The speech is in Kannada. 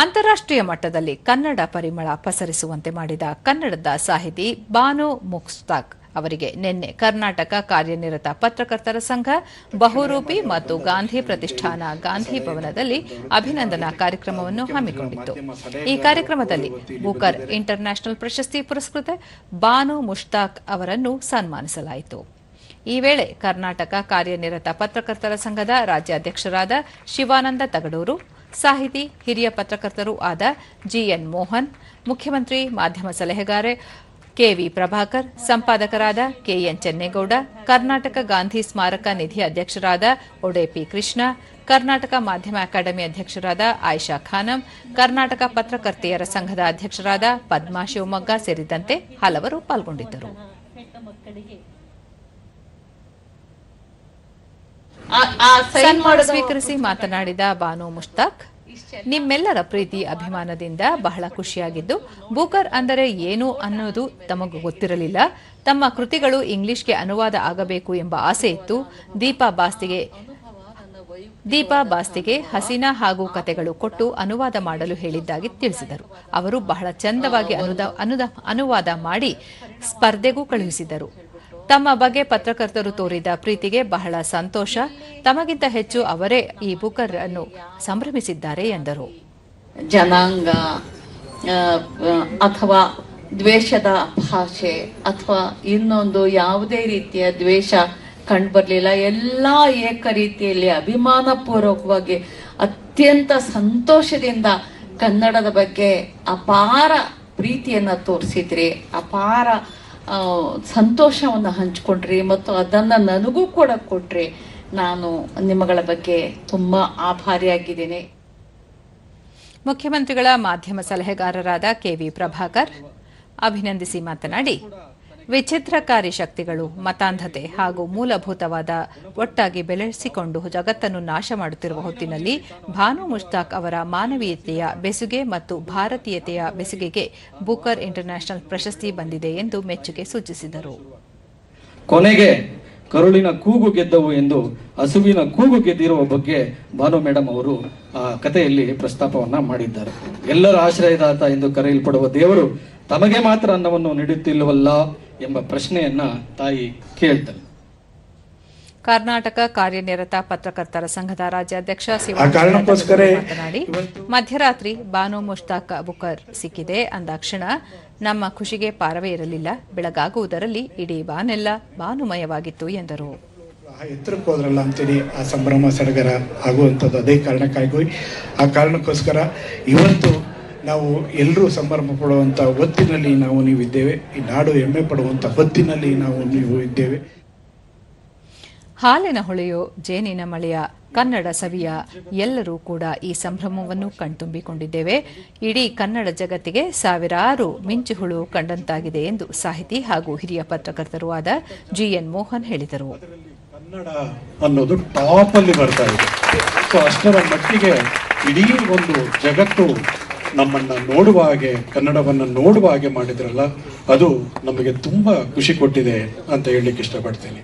ಅಂತಾರಾಷ್ಟ್ರೀಯ ಮಟ್ಟದಲ್ಲಿ ಕನ್ನಡ ಪರಿಮಳ ಪಸರಿಸುವಂತೆ ಮಾಡಿದ ಕನ್ನಡದ ಸಾಹಿತಿ ಬಾನು ಮುಕ್ತಾಕ್ ಅವರಿಗೆ ನಿನ್ನೆ ಕರ್ನಾಟಕ ಕಾರ್ಯನಿರತ ಪತ್ರಕರ್ತರ ಸಂಘ, ಬಹುರೂಪಿ ಮತ್ತು ಗಾಂಧಿ ಪ್ರತಿಷ್ಠಾನ ಗಾಂಧಿ ಭವನದಲ್ಲಿ ಅಭಿನಂದನಾ ಕಾರ್ಯಕ್ರಮವನ್ನು ಹಮ್ಮಿಕೊಂಡಿತ್ತು. ಈ ಕಾರ್ಯಕ್ರಮದಲ್ಲಿ ಬುಕರ್ ಇಂಟರ್ನ್ಯಾಷನಲ್ ಪ್ರಶಸ್ತಿ ಪುರಸ್ಕೃತ ಬಾನು ಮುಷ್ತಾಕ್ ಅವರನ್ನು ಸನ್ಮಾನಿಸಲಾಯಿತು. ಈ ವೇಳೆ ಕರ್ನಾಟಕ ಕಾರ್ಯನಿರತ ಪತ್ರಕರ್ತರ ಸಂಘದ ರಾಜ್ಯಾಧ್ಯಕ್ಷರಾದ ಶಿವಾನಂದ ತಗಡೂರು ಸಾಹಿತಿ, ಹಿರಿಯ ಪತ್ರಕರ್ತರೂ ಆದ ಜಿಎನ್ ಮೋಹನ್, ಮುಖ್ಯಮಂತ್ರಿ, ಮಾಧ್ಯಮ ಸಲಹೆಗಾರೆ ಕೆವಿ ಪ್ರಭಾಕರ್, ಸಂಪಾದಕರಾದ ಕೆಎನ್ ಚೆನ್ನೇಗೌಡ, ಕರ್ನಾಟಕ ಗಾಂಧಿ ಸ್ಮಾರಕ ನಿಧಿ ಅಧ್ಯಕ್ಷರಾದ ಒಡೆಪಿ ಕೃಷ್ಣ, ಕರ್ನಾಟಕ ಮಾಧ್ಯಮ ಅಕಾಡೆಮಿ ಅಧ್ಯಕ್ಷರಾದ ಆಯಿಷಾ ಖಾನಂ, ಕರ್ನಾಟಕ ಪತ್ರಕರ್ತೆಯರ ಸಂಘದ ಅಧ್ಯಕ್ಷರಾದ ಪದ್ಮಾ ಶಿವಮೊಗ್ಗ ಸೇರಿದಂತೆ ಹಲವರು ಪಾಲ್ಗೊಂಡಿದ್ದರು ಆ- ಆ sign ಸನ್ಮಾನ ಸ್ವೀಕರಿಸಿ ಮಾತನಾಡಿದ ಬಾನು ಮುಷ್ತಾಕ್, ನಿಮ್ಮೆಲ್ಲರ ಪ್ರೀತಿ, ಅಭಿಮಾನದಿಂದ ಬಹಳ ಖುಷಿಯಾಗಿದ್ದು, ಬೂಕರ್ ಅಂದರೆ ಏನು ಅನ್ನೋದು ತಮಗೂ ಗೊತ್ತಿರಲಿಲ್ಲ. ತಮ್ಮ ಕೃತಿಗಳು ಇಂಗ್ಲಿಷ್ಗೆ ಅನುವಾದ ಆಗಬೇಕು ಎಂಬ ಆಸೆ ಇತ್ತು. ದೀಪಾ ಬಾಸ್ತಿಗೆ ದೀಪಾ ಬಾಸ್ತಿಗೆ ಹಸೀನಾ ಹಾಗೂ ಕತೆಗಳು ಕೊಟ್ಟು ಅನುವಾದ ಮಾಡಲು ಹೇಳಿದ್ದಾಗಿ ತಿಳಿಸಿದರು. ಅವರು ಬಹಳ ಚಂದವಾಗಿ ಅನುವಾದ ಮಾಡಿ ಸ್ಪರ್ಧೆಗೂ ಕಳುಹಿಸಿದರು. ತಮ್ಮ ಬಗ್ಗೆ ಪತ್ರಕರ್ತರು ತೋರಿದ ಪ್ರೀತಿಗೆ ಬಹಳ ಸಂತೋಷ. ತಮಗಿಂತ ಹೆಚ್ಚು ಅವರೇ ಈ ಬುಕರ್ ಅನ್ನು ಸಂಭ್ರಮಿಸಿದ್ದಾರೆ ಎಂದರು. ಜನಾಂಗ ಅಥವಾ ದ್ವೇಷದ ಭಾಷೆ ಅಥವಾ ಇನ್ನೊಂದು ಯಾವುದೇ ರೀತಿಯ ದ್ವೇಷ ಕಂಡುಬರ್ಲಿಲ್ಲ ಎಲ್ಲ ಏಕ ರೀತಿಯಲ್ಲಿ ಅಭಿಮಾನ ಪೂರ್ವಕವಾಗಿ ಅತ್ಯಂತ ಸಂತೋಷದಿಂದ ಕನ್ನಡದ ಬಗ್ಗೆ ಅಪಾರ ಪ್ರೀತಿಯನ್ನು ತೋರಿಸಿದ್ರಿ. ಅಪಾರ ಸಂತೋಷವನ್ನ ಹಂಚ್ಕೊಂಡ್ರಿ ಮತ್ತು ಅದನ್ನ ನನಗೂ ಕೂಡ ಕೊಟ್ರಿ. ನಾನು ನಿಮ್ಮಗಳ ಬಗ್ಗೆ ತುಂಬಾ ಆಭಾರಿಯಾಗಿದ್ದೀನಿ. ಮುಖ್ಯಮಂತ್ರಿಗಳ ಮಾಧ್ಯಮ ಸಲಹೆಗಾರರಾದ ಕೆವಿ ಪ್ರಭಾಕರ್ ಅಭಿನಂದಿಸಿ ಮಾತನಾಡಿ. ವಿಚಿತ್ರಕಾರಿ ಶಕ್ತಿಗಳು, ಮತಾಂಧತೆ ಹಾಗೂ ಮೂಲಭೂತವಾದ ಒಟ್ಟಾಗಿ ಬೆಳೆಸಿಕೊಂಡು ಜಗತ್ತನ್ನು ನಾಶ ಮಾಡುತ್ತಿರುವ ಹೊತ್ತಿನಲ್ಲಿ ಭಾನು ಮುಷ್ತಾಕ್ ಅವರ ಮಾನವೀಯತೆಯ ಬೆಸುಗೆ ಮತ್ತು ಭಾರತೀಯತೆಯ ಬೆಸುಗೆಗೆ ಬುಕರ್ ಇಂಟರ್ನ್ಯಾಷನಲ್ ಪ್ರಶಸ್ತಿ ಬಂದಿದೆ ಎಂದು ಮೆಚ್ಚುಗೆ ಸೂಚಿಸಿದರು. ಕೊನೆಗೆ ಕರುಳಿನ ಕೂಗು ಗೆದ್ದವು ಎಂದು ಹಸುವಿನ ಕೂಗು ಗೆದ್ದಿರುವ ಬಗ್ಗೆ ಭಾನು ಮೇಡಮ್ ಅವರು, ಆ, ಕಥೆಯಲ್ಲಿ ಪ್ರಸ್ತಾಪವನ್ನ ಮಾಡಿದ್ದಾರೆ. ಎಲ್ಲರ ಆಶ್ರಯದಾತ ಎಂದು ಕರೆಯಲ್ಪಡುವ ದೇವರು ತಮಗೆ ಮಾತ್ರ ಅನ್ನವನ್ನು ನೀಡುತ್ತಿಲ್ಲವಲ್ಲ ಎಂಬ ಪ್ರಶ್ನೆಯನ್ನ ತಾಯಿ ಕೇಳ್ತಾರೆ ಕರ್ನಾಟಕ ಕಾರ್ಯನಿರತ ಪತ್ರಕರ್ತರ ಸಂಘದ ರಾಜ್ಯಾಧ್ಯಕ್ಷ ಶಿವಕೋಸ್ಕರ ಮಾತನಾಡಿ ಮಧ್ಯರಾತ್ರಿ ಬಾನು ಮುಷ್ತಾಕ್ ಬುಕರ್ ಸಿಕ್ಕಿದೆ ಅಂದಾಕ್ಷಣ ನಮ್ಮ ಖುಷಿಗೆ ಪಾರವೇ ಇರಲಿಲ್ಲ ಬೆಳಗಾಗುವುದರಲ್ಲಿ ಇಡೀ ಬಾನೆಲ್ಲ ಬಾನುಮಯವಾಗಿತ್ತು ಎಂದರು. ಆ ಎತ್ತರಕ್ಕೆ ಹೋದ್ರಲ್ಲ ಅಂತೇಳಿ ಆ ಸಂಭ್ರಮ ಸಡಗರ ಆಗುವಂಥದ್ದು ಅದೇ ಕಾರಣಕ್ಕಾಗಿ ಆ ಕಾರಣಕ್ಕೋಸ್ಕರ ಇವತ್ತು ನಾವು ಎಲ್ಲರೂ ಸಂಭ್ರಮ ಪಡುವಂಥ ಹೊತ್ತಿನಲ್ಲಿ ನಾವು ನೀವಿದ್ದೇವೆ. ಈ ನಾಡು ಹೆಮ್ಮೆ ಪಡುವಂಥ ಹೊತ್ತಿನಲ್ಲಿ ನಾವು ನೀವು ಇದ್ದೇವೆ. ಹಾಲಿನ ಹೊಳೆಯೋ ಜೇನಿನ ಮಳೆಯ ಕನ್ನಡ ಸವಿಯ ಎಲ್ಲರೂ ಕೂಡ ಈ ಸಂಭ್ರಮವನ್ನು ಕಣ್ತುಂಬಿಕೊಂಡಿದ್ದೇವೆ. ಇಡೀ ಕನ್ನಡ ಜಗತ್ತಿಗೆ ಸಾವಿರಾರು ಮಿಂಚುಹುಳು ಕಂಡಂತಾಗಿದೆ ಎಂದು ಸಾಹಿತಿ ಹಾಗೂ ಹಿರಿಯ ಪತ್ರಕರ್ತರೂ ಆದ ಜಿಎನ್ ಮೋಹನ್ ಹೇಳಿದರು. ಕನ್ನಡ ಅನ್ನೋದು ಟಾಪ್ ಅಲ್ಲಿ ಬರ್ತಾ ಇದೆ. ಸೊ ಅಷ್ಟರ ಮಟ್ಟಿಗೆ ಇಡೀ ಒಂದು ಜಗತ್ತು ನಮ್ಮನ್ನ ನೋಡುವ ಹಾಗೆ, ಕನ್ನಡವನ್ನು ನೋಡುವ ಹಾಗೆ ಮಾಡಿದ್ರಲ್ಲ, ಅದು ನಮಗೆ ತುಂಬಾ ಖುಷಿ ಕೊಟ್ಟಿದೆ ಅಂತ ಹೇಳಲಿಕ್ಕೆ ಇಷ್ಟಪಡ್ತೀನಿ.